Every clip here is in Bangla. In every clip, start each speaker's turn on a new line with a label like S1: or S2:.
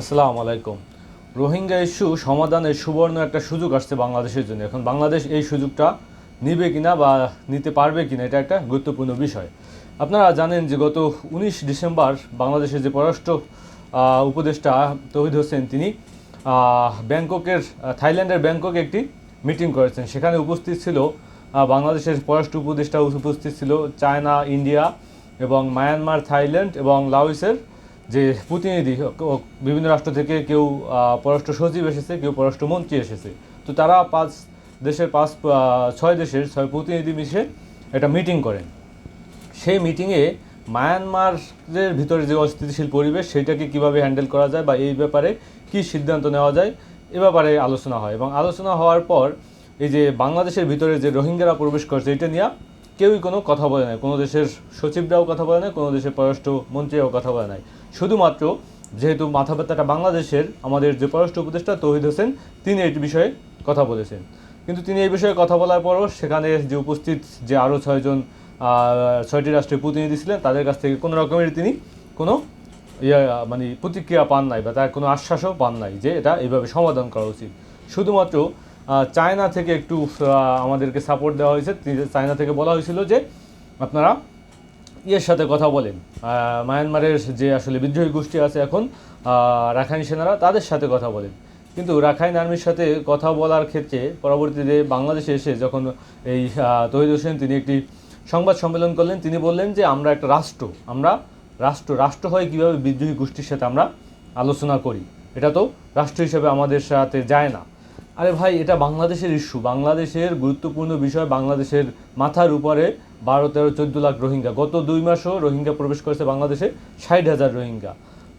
S1: আসসালামু আলাইকুম। রোহিঙ্গা ইস্যু সমাধানের সুবর্ণ একটা সুযোগ আসছে বাংলাদেশের জন্য। এখন বাংলাদেশ এই সুযোগটা নিবে কিনা বা নিতে পারবে কিনা, এটা একটা গুরুত্বপূর্ণ বিষয়। আপনারা জানেন যে গত উনিশ ডিসেম্বর বাংলাদেশের যে পররাষ্ট্র উপদেষ্টা তহিদ হোসেন, তিনি ব্যাংককের থাইল্যান্ডের ব্যাংককে একটি মিটিং করেছেন। সেখানে উপস্থিত ছিল বাংলাদেশের পররাষ্ট্র উপদেষ্টা উপস্থিত ছিল, চায়না, ইন্ডিয়া এবং মায়ানমার, থাইল্যান্ড এবং লাওসের যে প্রতিনিধি বিভিন্ন রাষ্ট্র থেকে কেউ পররাষ্ট্র সচিব এসেছে, কেউ পররাষ্ট্র মন্ত্রী এসেছে। তো তারা পাঁচ দেশের, পাঁচ ছয় দেশের, ছয় প্রতিনিধি মিশে একটা মিটিং করেন। সেই মিটিংয়ে মায়ানমারের ভিতরে যে অস্থিতিশীল পরিবেশ, সেটাকে কীভাবে হ্যান্ডেল করা যায় বা এই ব্যাপারে কি সিদ্ধান্ত নেওয়া যায়, এ ব্যাপারে আলোচনা হয়। এবং আলোচনা হওয়ার পর এই যে বাংলাদেশের ভিতরে যে রোহিঙ্গারা প্রবেশ করছে, এটা নিয়ে কেউই কোনো কথা বলে নাই। কোনো দেশের সচিবরাও কথা বলে নাই, কোনো দেশের পররাষ্ট্র মন্ত্রীরাও কথা বলে নাই। শুধুমাত্র যেহেতু মাথা ব্যথাটা বাংলাদেশের আমাদের যে পররাষ্ট্র উপদেষ্টা তৌহিদ হোসেন, তিনি এই বিষয়ে কথা বলেছেন। কিন্তু তিনি এই বিষয়ে কথা বলার পরও সেখানে যে উপস্থিত যে আরও ছয়জন ছয়টি রাষ্ট্রের প্রতিনিধি ছিলেন, তাদের কাছ থেকে কোনো রকমের তিনি কোনো ইয়া মানে প্রতিক্রিয়া পান নাই বা তার কোনো আশ্বাসও পান নাই যে এটা এইভাবে সমাধান করা উচিত। শুধুমাত্র চায়না থেকে একটু আমাদেরকে সাপোর্ট দেওয়া হয়েছে। চায়না থেকে বলা হয়েছিল যে আপনারা ইয়ের সাথে কথা বলেন। মায়ানমারের যে আসলে বিদ্রোহী গোষ্ঠী আছে এখন রাখাইন সেনারা তাদের সাথে কথা বলেন। কিন্তু রাখাইন আর্মির সাথে কথা বলার ক্ষেত্রে পরবর্তীতে বাংলাদেশে এসে যখন এই তহিদ হোসেন তিনি একটি সংবাদ সম্মেলন করলেন, তিনি বললেন যে আমরা একটা রাষ্ট্র, আমরা রাষ্ট্র রাষ্ট্র হয়ে কীভাবে বিদ্রোহী গোষ্ঠীর সাথে আমরা আলোচনা করি, এটা তো রাষ্ট্র হিসেবে আমাদের সাথে যায় না। আরে ভাই, এটা বাংলাদেশের ইস্যু বাংলাদেশের গুরুত্বপূর্ণ বিষয় বাংলাদেশের মাথার উপরে বারো তেরো চোদ্দ লাখ রোহিঙ্গা। গত দুই মাসও রোহিঙ্গা প্রবেশ করেছে বাংলাদেশে ষাট হাজার রোহিঙ্গা।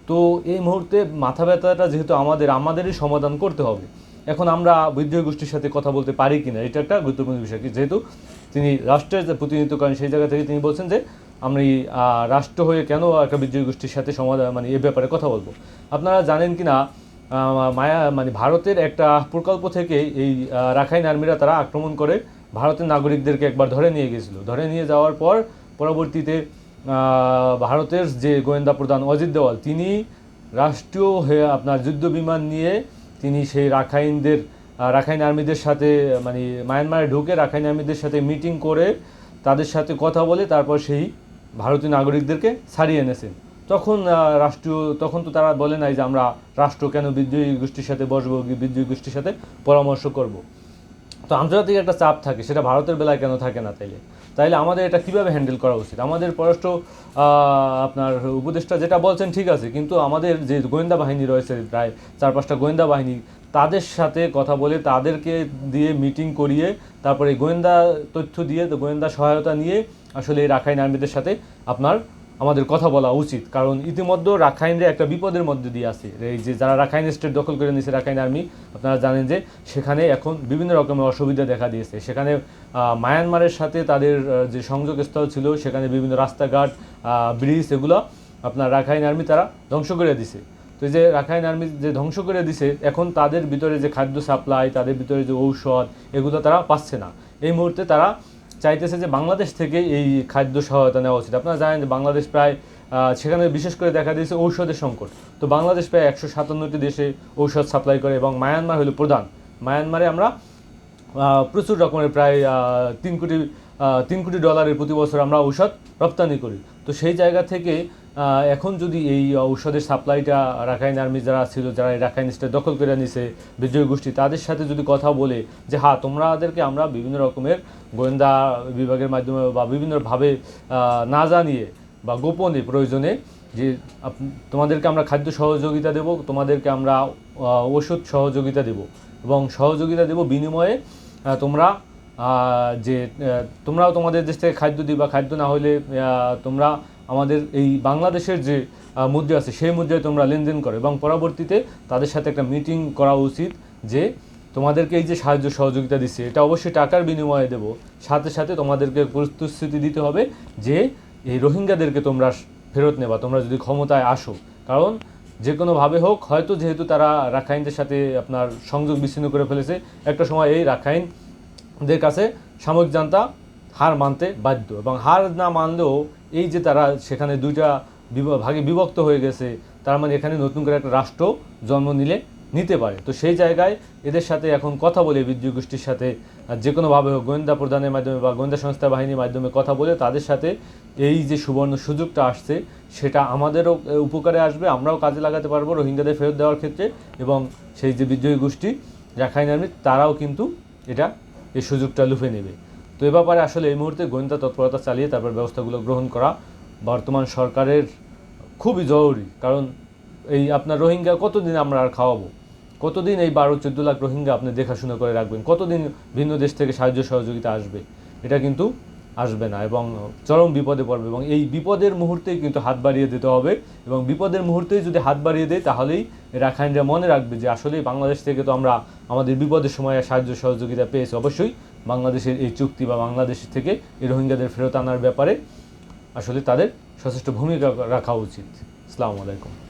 S1: তো এই মুহূর্তে মাথা ব্যথাটা যেহেতু আমাদের আমাদেরই সমাধান করতে হবে। এখন আমরা বিদ্রোহী গোষ্ঠীর সাথে কথা বলতে পারি কিনা এটা একটা গুরুত্বপূর্ণ বিষয়। কি যেহেতু তিনি রাষ্ট্রের যে প্রতিনিধিত্ব করেন সেই জায়গা থেকে তিনি বলছেন যে এই, রাষ্ট্র হয়ে কেন একটা বিদ্রোহী গোষ্ঠীর সাথে সমাধান মানে এ ব্যাপারে কথা বলব? আপনারা জানেন কি না মায়া মানে ভারতের একটা প্রকল্প থেকে এই রাখাইন আর্মিরা তারা আক্রমণ করে ভারতের নাগরিকদেরকে একবার ধরে নিয়ে গেছিল। ধরে নিয়ে যাওয়ার পর পরবর্তীতে ভারতের যে গোয়েন্দা প্রধান অজিত দেওয়াল, তিনি রাষ্ট্রীয় হয়ে আপনার যুদ্ধ বিমান নিয়ে তিনি সেই রাখাইনদের রাখাইন আর্মিদের সাথে মানে মায়ানমারে ঢুকে রাখাইন আর্মিদের সাথে মিটিং করে তাদের সাথে কথা বলে তারপর সেই ভারতীয় নাগরিকদেরকে ছাড়িয়ে এনেছেন। তখন রাষ্ট্রীয়, তখন তো তারা বলে নাই যে আমরা রাষ্ট্র কেন বিদ্রোহী গোষ্ঠীর সাথে বসবো, বিদ্রোহী গোষ্ঠীর সাথে পরামর্শ করব। তো আন্তর্জাতিক একটা চাপ থাকে, সেটা ভারতের বেলায় কেন থাকে না তাইলে? তাইলে আমাদের এটা কীভাবে হ্যান্ডেল করা উচিত? আমাদের পররাষ্ট্র আপনার উপদেষ্টা যেটা বলছেন ঠিক আছে, কিন্তু আমাদের যে গোয়েন্দা বাহিনী রয়েছে প্রায় চার পাঁচটা গোয়েন্দা বাহিনী, তাদের সাথে কথা বলে তাদেরকে দিয়ে মিটিং করিয়ে, তারপরে গোয়েন্দা তথ্য দিয়ে, গোয়েন্দা সহায়তা নিয়ে আসলে এই রাখাইন আর্মিদের সাথে আপনার আমাদের কথা বলা উচিত। কারণ ইতিমধ্যে রাখাইনরা একটা বিপদের মধ্যে দিয়ে আছে। এই যে যারা রাখাইন স্টেট দখল করে নিয়েছে রাখাইন আর্মি, আপনারা জানেন যে সেখানে এখন বিভিন্ন রকমের অসুবিধা দেখা দিয়েছে। সেখানে মায়ানমারের সাথে তাদের যে সংযোগস্থল ছিল, সেখানে বিভিন্ন রাস্তাঘাট ব্রিজ এগুলো আপনার রাখাইন আর্মি তারা ধ্বংস করে দিছে। তো যে রাখাইন আর্মি যে ধ্বংস করে দিছে, এখন তাদের ভিতরে যে খাদ্য সাপ্লাই, তাদের ভিতরে যে ঔষধ, এগুলো তারা পাচ্ছে না। এই মুহূর্তে তারা চাইতেছে যে বাংলাদেশ থেকে এই খাদ্য সহায়তা নেওয়া উচিত। আপনারা জানেন যে বাংলাদেশ প্রায় সেখানে বিশেষ করে দেখা দিয়েছে ঔষধের সংকট। তো বাংলাদেশ প্রায় একশো সাতান্নটি দেশে ঔষধ সাপ্লাই করে এবং মায়ানমার হলো প্রধান। মায়ানমারে আমরা প্রচুর রকমের প্রায় তিন কোটি তিন কোটি ডলারের প্রতি বছর আমরা ঔষধ রপ্তানি করি। তো সেই জায়গা থেকে এখন যদি এই ঔষধের সাপ্লাইটা রাখাইন আর্মি যারা ছিল, যারা এই রাখাইন স্টেট দখল করে নিছে বিজয় গোষ্ঠী, তাদের সাথে যদি কথা বলে যে হ্যাঁ তোমরাদেরকে আমরা বিভিন্ন রকমের গোয়েন্দা বিভাগের মাধ্যমে বা বিভিন্নভাবে না জানিয়ে বা গোপনে প্রয়োজনে যে তোমাদেরকে আমরা খাদ্য সহযোগিতা দেব, তোমাদেরকে আমরা ওষুধ সহযোগিতা দেব এবং সহযোগিতা দেব বিনিময়ে তোমরা যে তোমরাও তোমাদের দেশ থেকে খাদ্য দিবা খাদ্য না হলে তোমরা আমাদের এই বাংলাদেশের যে মুদ্রা আছে, সেই মুদ্রায় তোমরা লেনদেন করো এবং পরবর্তীতে তাদের সাথে একটা মিটিং করা উচিত যে, তোমাদেরকে এই যে সাহায্য সহযোগিতা দিচ্ছে, এটা অবশ্যই টাকার বিনিময়ে দেব। সাথে সাথে তোমাদেরকে প্রতিশ্রুতি দিতে হবে যে, এই রোহিঙ্গাদেরকে তোমরা ফেরত নেবা, তোমরা যদি ক্ষমতায় আসো। কারণ যে কোনোভাবে হোক, হয়তো যেহেতু তারা রাখাইনদের সাথে আপনার সংযোগ বিচ্ছিন্ন করে ফেলেছে, একটা সময় এই রাখাইনদের কাছে সামরিক জানতা হার মানতে বাধ্য এবং হার না মানলেও এই যে তারা সেখানে দুইটা ভাগে বিভক্ত হয়ে গেছে, তার মানে এখানে নতুন করে একটা রাষ্ট্র জন্ম নিলে, নিতে পারে। তো সেই জায়গায় এদের সাথে এখন কথা বলে বিদ্রোহী গোষ্ঠীর সাথে যে কোনোভাবে হোক, গোয়েন্দা প্রদানের মাধ্যমে বা গোয়েন্দা সংস্থা বাহিনীর মাধ্যমে কথা বলে তাদের সাথে এই যে সুবর্ণ সুযোগটা আসছে, সেটা আমাদেরও উপকারে আসবে, আমরাও কাজে লাগাতে পারব রোহিঙ্গাদের ফেরত দেওয়ার ক্ষেত্রে এবং সেই যে বিদ্রোহী গোষ্ঠী রাখাইন আর্মি, তারাও কিন্তু এটা এই সুযোগটা লুফে নেবে। তো এ ব্যাপারে আসলে এই মুহূর্তে গোয়েন্দা তৎপরতা চালিয়ে তারপর ব্যবস্থাগুলো গ্রহণ করা বর্তমান সরকারের খুবই জরুরি। কারণ এই আপনার রোহিঙ্গা, কতদিন আমরা আর খাওয়াবো? কতদিন এই বারো, চোদ্দ লাখ রোহিঙ্গা আপনি দেখাশোনা করে রাখবেন? কতদিন ভিন্ন দেশ থেকে সাহায্য সহযোগিতা আসবে? এটা কিন্তু আসবে না এবং চরম বিপদে পড়বে এবং এই বিপদের মুহূর্তেই কিন্তু হাত বাড়িয়ে দিতে হবে এবং বিপদের মুহূর্তেই যদি হাত বাড়িয়ে দেয়, তাহলেই রাখাইনরা মনে রাখবে যে আসলেই বাংলাদেশ থেকে তো আমরা আমাদের বিপদের সময় সাহায্য সহযোগিতা পেয়েছি। অবশ্যই বাংলাদেশের এই চুক্তি বা বাংলাদেশ থেকে এই রোহিঙ্গাদের ফেরত আনার ব্যাপারে আসলে তাদের সচেষ্ট ভূমিকা রাখা উচিত। আসসালামু আলাইকুম।